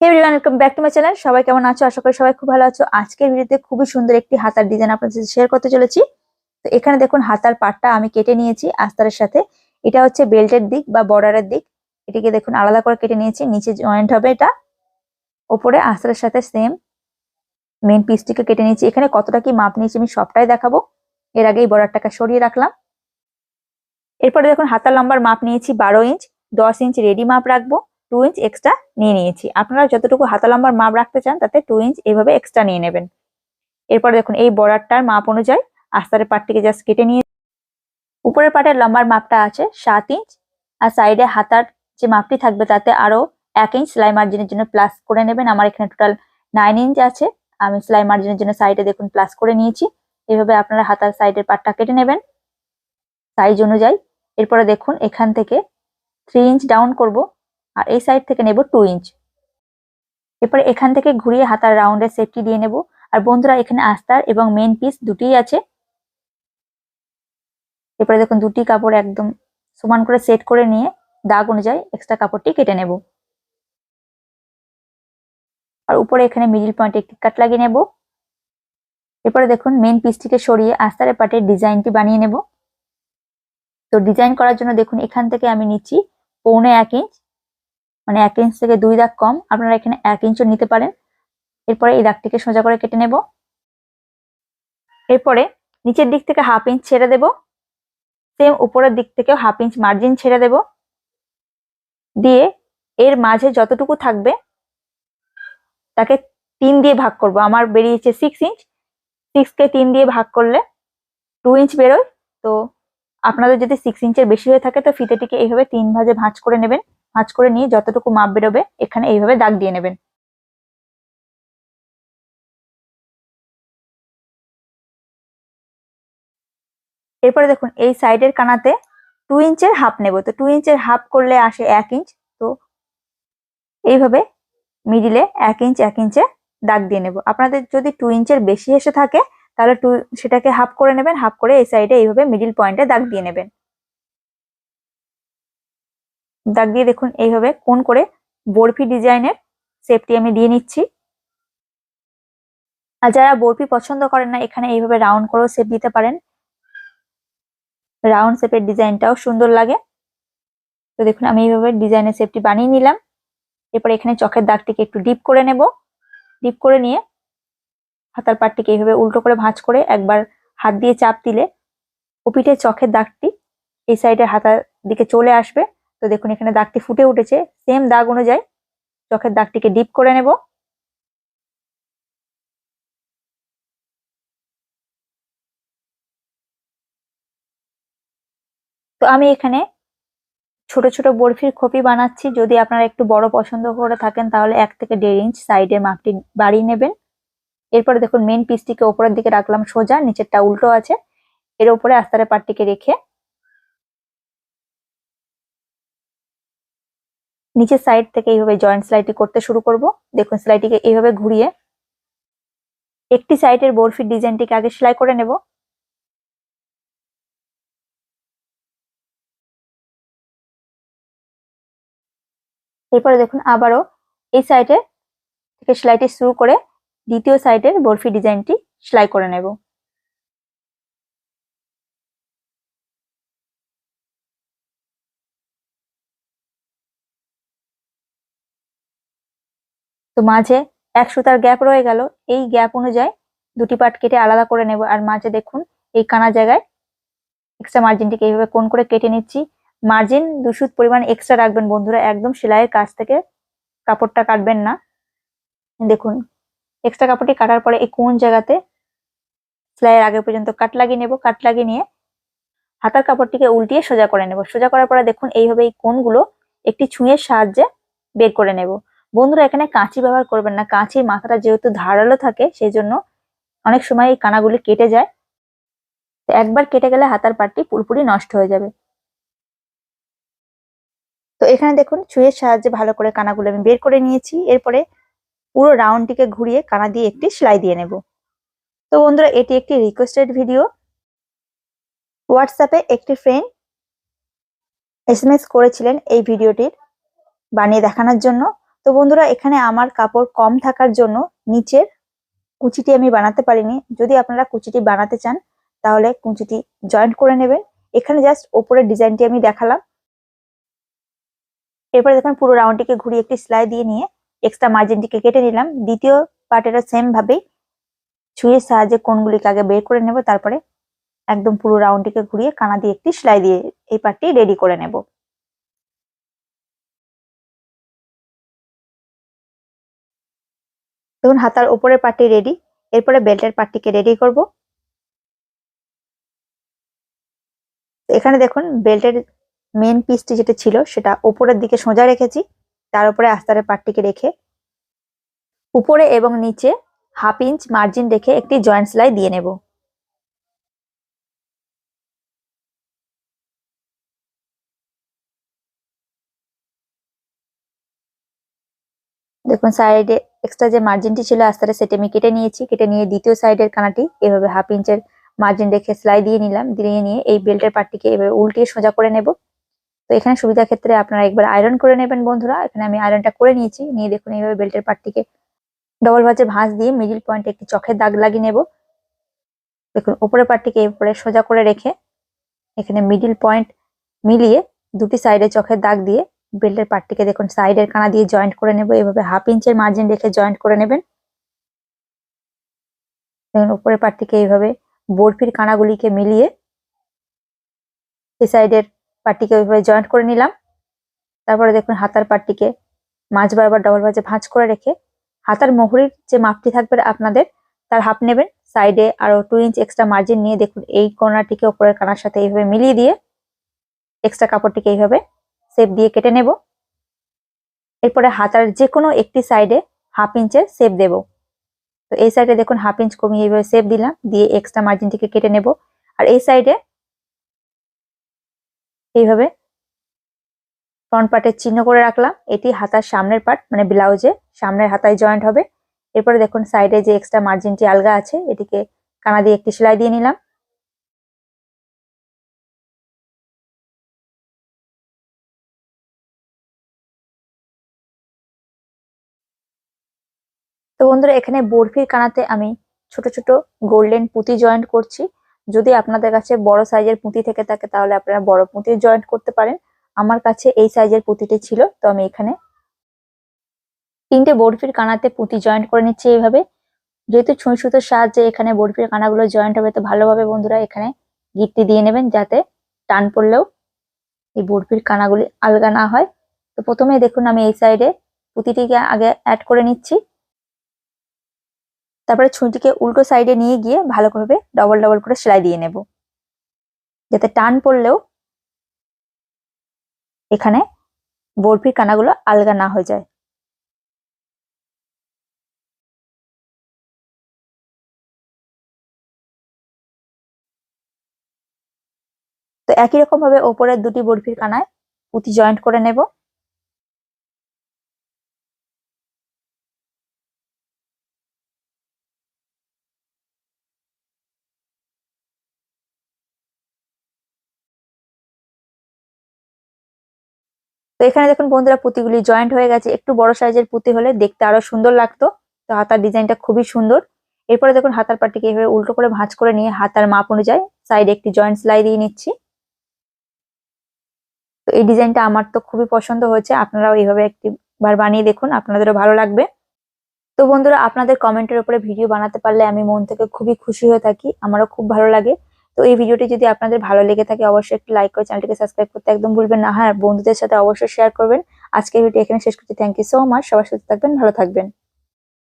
Welcome back to my channel সবাই কেমন আছো? আশা করি সবাই খুব ভালো আছো। আজকের ভিডিওতে খুবই সুন্দর একটি হাতার ডিজাইন আপনাদের সাথে শেয়ার করতে চলেছি। তো এখানে দেখুন, হাতার পাটটা আমি কেটে নিয়েছি আস্তারের সাথে। এটা হচ্ছে বেল্টের দিক বা বর্ডারের দিক। এটিকে দেখুন, আলাদা করে কেটে নিয়েছি। নিচে জয়েন্ট হবে এটা। ওপরে আস্তারের সাথে সেম মেন পিসটিকে কেটে নিয়েছি। এখানে কতটা কি মাপ নিয়েছি আমি সবটাই দেখাবো। এর আগেই বর্ডারটাকে সরিয়ে রাখলাম। এরপরে দেখুন, হাতার লম্বার মাপ নিয়েছি বারো ইঞ্চ দশ ইঞ্চ রেডি মাপ রাখব। টু ইঞ্চ এক্সট্রা নিয়ে নিয়েছি। আপনারা যতটুকু হাতা লম্বার মাপ রাখতে চান, তাতে টু ইঞ্চ এইভাবে এক্সট্রা নিয়ে নেবেন। এরপর দেখুন, এই বর্ডারটার মাপ অনুযায়ী আস্তারের পাটটিকে জাস্ট কেটে নিয়ে উপরের পাটের লম্বার মাপটা আছে সাত ইঞ্চ আর সাইডে হাতার যে মাপটি থাকবে, তাতে আরও এক ইঞ্চ সেলাই মার্জিনের জন্য প্লাস করে নেবেন। আমার এখানে টোটাল নাইন ইঞ্চ আছে। আমি সেলাই মার্জিনের জন্য সাইডে দেখুন প্লাস করে নিয়েছি। এভাবে আপনারা হাতার সাইডের পাটটা কেটে নেবেন সাইজ অনুযায়ী। এরপরে দেখুন, এখান থেকে থ্রি ইঞ্চ ডাউন করব। আর এই সাইড থেকে নেব টু ইঞ্চ এরপরে এখান থেকে ঘুরিয়ে হাতার রাউন্ডের সেফটি দিয়ে নেব। আর বন্ধুরা, এখানে আস্তার এবং মেন পিস দুটিই আছে। এরপরে দেখুন, দুটি কাপড় একদম সমান করে সেট করে নিয়ে দাগ অনুযায়ী এক্সট্রা কাপড়টি কেটে নেব। আর উপরে এখানে মিডিল পয়েন্টে একটি কাট লাগিয়ে নেব। এরপরে দেখুন মেন পিসটিকে সরিয়ে আস্তারের পাটের ডিজাইনটি বানিয়ে নেব। তো ডিজাইন করার জন্য দেখুন, এখান থেকে আমি নিচ্ছি পৌনে এক ইঞ্চ মানে এক ইঞ্চ থেকে দুই দাগ কম, আপনারা এখানে এক ইঞ্চও নিতে পারেন। এরপরে এই দাগটিকে সোজা করে কেটে নেব। এরপরে নিচের দিক থেকে হাফ ইঞ্চ ছেড়ে দেব। সেম উপরের দিক থেকেও হাফ ইঞ্চ মার্জিন ছেড়ে দেব। দিয়ে এর মাঝে যতটুকু থাকবে, তাকে তিন দিয়ে ভাগ করব। আমার বেরিয়েছে সিক্স ইঞ্চ সিক্সকে তিন দিয়ে ভাগ করলে টু ইঞ্চ বেরোয়। তো আপনাদের যদি সিক্স ইঞ্চের বেশি হয়ে থাকে, তো ফিতেটিকে এইভাবে তিন ভাজে ভাঁজ করে নেবেন। ভাঁজ করে নিয়ে যতটুকু মাপ বেরোবে, এখানে এইভাবে দাগ দিয়ে নেবেন। এরপরে দেখুন, এই সাইডের কানাতে টু ইঞ্চের হাফ নেব। তো টু ইঞ্চের হাফ করলে আসে এক ইঞ্চ। তো এইভাবে মিডিলে এক ইঞ্চ, এক ইঞ্চে দাগ দিয়ে নেব। আপনাদের যদি টু ইঞ্চের বেশি এসে থাকে, তাহলে টু সেটাকে হাফ করে নেবেন। হাফ করে এই সাইডে এইভাবে মিডিল পয়েন্টে দাগ দিয়ে নেবেন। দাগ দিয়ে দেখুন এইভাবে কোন করে বরফি ডিজাইনের শেপটি আমি দিয়ে নিচ্ছি। আর যারা বরফি পছন্দ করেন না, এখানে এইভাবে রাউন্ড করেও শেপ দিতে পারেন। রাউন্ড শেপের ডিজাইনটাও সুন্দর লাগে। তো দেখুন, আমি এইভাবে ডিজাইনের শেপটি বানিয়ে নিলাম। এরপর এখানে চোখের দাগটিকে একটু ডিপ করে নেব। ডিপ করে নিয়ে হাতার পাটটিকে এইভাবে উল্টো করে ভাঁজ করে একবার হাত দিয়ে চাপ দিলে ওপিটে চোখের দাগটি এই সাইডের হাতার দিকে চলে আসবে। তো দেখুন, এখানে দাগটি ফুটে উঠেছে। সেম দাগ অনুযায়ী চোখের দাগটিকে ডিপ করে নেব। তো আমি এখানে ছোট ছোট বরফির খোপি বানাচ্ছি। যদি আপনারা একটু বড় পছন্দ করে থাকেন, তাহলে এক থেকে দেড় ইঞ্চ সাইডের মাপটি বাড়িয়ে নেবেন। এরপরে দেখুন মেন পিসটিকে ওপরের দিকে রাখলাম সোজা, নিচেরটা উল্টো আছে। এর উপরে আস্তারের পাটটিকে রেখে নিচের সাইড থেকে এইভাবে জয়েন্ট সেলাইটি করতে শুরু করব। দেখুন সেলাইটিকে এইভাবে ঘুরিয়ে একটি সাইডের বরফির ডিজাইনটিকে আগে সেলাই করে নেব। এরপরে দেখুন আবারও এই সাইডে থেকে সেলাইটি শুরু করে দ্বিতীয় সাইডের বরফি ডিজাইনটি সেলাই করে নেব। তো মাঝে এক সুতার গ্যাপ রয়ে গেল। এই গ্যাপ অনুযায়ী দুটি পার্ট কেটে আলাদা করে নেব। আর মাঝে দেখুন, এই কানা জায়গায় এক্সট্রা মার্জিনটিকে এইভাবে কোন করে কেটে নিচ্ছি। মার্জিন দুশুত পরিমাণ এক্সট্রা রাখবেন বন্ধুরা, একদম সেলাইয়ের কাছ থেকে কাপড়টা কাটবেন না। দেখুন এক্সট্রা কাপড়টি কাটার পরে এই কোন জায়গাতে সেলাইয়ের আগে পর্যন্ত কাট লাগিয়ে নেব। কাট লাগিয়ে নিয়ে হাতার কাপড়টিকে উল্টিয়ে সোজা করে নেব। সোজা করার পরে দেখুন, এইভাবে এই কোনগুলো একটি ছুঁয়ের সাহায্যে বের করে নেব। বন্ধুরা, এখানে কাঁচি ব্যবহার করবেন না। কাঁচির মাথাটা যেহেতু ধারালো থাকে সেই জন্য অনেক সময় এই কানাগুলি কেটে যায়। তো একবার কেটে গেলে হাতার পাটটি পুরোপুরি নষ্ট হয়ে যাবে। তো এখানে দেখুন, ছুঁয়ের সাহায্যে ভালো করে কানাগুলো আমি বের করে নিয়েছি। এরপরে পুরো রাউন্ডটিকে ঘুরিয়ে কানা দিয়ে একটি সেলাই দিয়ে নেব। তো বন্ধুরা, এটি একটি রিকোয়েস্টেড ভিডিও হোয়াটসঅ্যাপে একটি ফ্রেন্ড এস করেছিলেন এই ভিডিওটির বানিয়ে দেখানোর জন্য। তো বন্ধুরা, এখানে আমার কাপড় কম থাকার জন্য নিচের কুচিটি আমি বানাতে পারিনি। যদি আপনারা কুচিটি বানাতে চান, তাহলে কুচিটি জয়েন্ট করে নেবেন। এখানে জাস্ট ওপরের ডিজাইনটি আমি দেখালাম। এরপরে দেখুন, পুরো রাউন্ডটিকে ঘুরিয়ে একটি সেলাই দিয়ে নিয়ে এক্সট্রা মার্জিনটিকে কেটে নিলাম। দ্বিতীয় পার্টেরও সেম ভাবেই ছুঁয়ের সাহায্যে কোনগুলিকে আগে বের করে নেব। তারপরে একদম পুরো রাউন্ডটিকে ঘুরিয়ে কানা দিয়ে একটি সেলাই দিয়ে এই পার্টটি রেডি করে নেব। দেখুন, হাতার উপরের পার্টটি রেডি এরপরে বেল্টের পার্টটিকে রেডি করব। এখানে দেখুন বেল্টের মেন পিসটি যেটা ছিল, সেটা উপরের দিকে সোজা রেখেছি, তার উপরে আস্তারের পার্টটিকে রেখে উপরে এবং নিচে হাফ ইঞ্চ মার্জিন রেখে একটি জয়েন্ট সেলাই দিয়ে নেব। দেখুন সাইডে এক্সট্রা যে মার্জিনটি ছিল আস্তে সেটে আমি কেটে নিয়েছি। কেটে নিয়ে দ্বিতীয় সাইডের কানাটি এভাবে হাফ ইঞ্চের মার্জিন রেখে সেলাই দিয়ে নিলাম। দিয়ে নিয়ে এই বেল্টের পার্টটিকে এভাবে উল্টিয়ে সোজা করে নেব। তো এখানে সুবিধা ক্ষেত্রে আপনারা একবার আয়রন করে নেবেন বন্ধুরা। এখানে আমি আয়রনটা করে নিয়েছি। নিয়ে দেখুন এইভাবে বেল্টের পার্টটিকে ডবল ভাজে ভাঁজ দিয়ে মিডিল পয়েন্টে একটি চোখের দাগ লাগিয়ে নেব। দেখুন, উপরের পার্টটিকে এরপরে সোজা করে রেখে এখানে মিডিল পয়েন্ট মিলিয়ে দুটি সাইডে চোখের দাগ দিয়ে বেল্টের পার্টটিকে দেখুন, সাইডের কানা দিয়ে জয়েন্ট করে নেব, এভাবে হাফ ইঞ্চের মার্জিন রেখে জয়েন্ট করে নেবেন। দেখুন, উপরের পার্টটিকে এইভাবে বরফির কানাগুলিকে মিলিয়ে এই সাইডের পার্টটিকে ওইভাবে জয়েন্ট করে নিলাম। তারপরে দেখুন, হাতার পার্টটিকে মাঝ বারবার ডবল ভাজে ভাঁজ করে রেখে হাতার মোহরির যে মাপটি থাকবে আপনাদের, তার হাফ নেবেন। সাইডে আরও টু ইঞ্চ এক্সট্রা মার্জিন নিয়ে দেখুন, এই কর্নারটিকে ওপরের কানার সাথে এইভাবে মিলিয়ে দিয়ে এক্সট্রা কাপড়টিকে এইভাবে সেপ দিয়ে কেটে নেব। এরপরে হাতার যে কোনো একটি সাইডে হাফ ইঞ্চের সেপ দেব। তো এই সাইডে দেখুন হাফ ইঞ্চ কমিয়ে এইভাবে সেপ দিলাম, দিয়ে এক্সট্রা মার্জিনটিকে কেটে নেব। আর এই সাইডে এইভাবে ফ্রন্ট পার্টের চিহ্ন করে রাখলাম। এটি হাতার সামনের পার্ট মানে ব্লাউজে সামনের হাতায় জয়েন্ট হবে। এরপরে দেখুন সাইডে যে এক্সট্রা মার্জিনটি আলগা আছে, এটিকে কানা দিয়ে একটি সেলাই দিয়ে নিলাম। তো বন্ধুরা, এখানে বরফির কানাতে আমি ছোট ছোট গোল্ডেন পুঁতি জয়েন্ট করছি। যদি আপনাদের কাছে বড় সাইজের পুঁতি থেকে থাকে, তাহলে আপনারা বড় পুঁতি জয়েন্ট করতে পারেন। আমার কাছে এই সাইজের পুঁতিটি ছিল, তো আমি এখানে তিনটে বরফির কানাতে পুঁতি জয়েন্ট করে নিচ্ছি এইভাবে। যেহেতু ছুঁই সুতোর সাহায্যে এখানে বরফির কানাগুলো জয়েন্ট হবে, তো ভালোভাবে বন্ধুরা এখানে গিটটি দিয়ে নেবেন, যাতে টান পড়লেও এই বরফির কানাগুলি আলগা না হয়। তো প্রথমে দেখুন, আমি এই সাইডে পুঁতিটিকে আগে অ্যাড করে নিচ্ছি। তারপরে ছুঁটিকে উল্টো সাইডে নিয়ে গিয়ে ভালোভাবে ডবল ডবল করে সেলাই দিয়ে নেব। যাতে টান পড়লেও এখানে বরফির কানাগুলো আলগা না হয়ে যায়। তো একই রকম ভাবে ওপরের দুটি বরফির কানায় পুঁতি জয়েন্ট করে নেব। তো এখানে দেখুন বন্ধুরা পুঁতিগুলি জয়েন্ট হয়ে গেছে। একটু বড় সাইজের পুঁতি হলে দেখতে আরও সুন্দর লাগতো। তো হাতার ডিজাইনটা খুবই সুন্দর। এরপরে দেখুন হাতার পাটিকে এভাবে উল্টো করে ভাঁজ করে নিয়ে হাতার মাপ অনুযায়ী সাইডে একটি জয়েন্ট সেলাই দিয়ে নিচ্ছি। তো এই ডিজাইনটা আমার তো খুবই পছন্দ হয়েছে। আপনারাও এইভাবে একটি বার বানিয়ে দেখুন, আপনাদেরও ভালো লাগবে। তো বন্ধুরা, আপনাদের কমেন্টের উপরে ভিডিও বানাতে পারলে আমি মন থেকে খুবই খুশি হয়ে থাকি। আমারও খুব ভালো লাগে। তো এই ভিডিওটি যদি আপনাদের ভালো লেগে থাকে, অবশ্যই একটু লাইক করে চ্যানেলটিকে সাবস্ক্রাইব করতে একদম ভুলবেন না। হ্যাঁ বন্ধুদের সাথে অবশ্যই শেয়ার করবেন। আজকে ভিডিও এখানে শেষ করছি। থ্যাংক ইউ সো মাচ সবার সাথে থাকবেন, ভালো থাকবেন।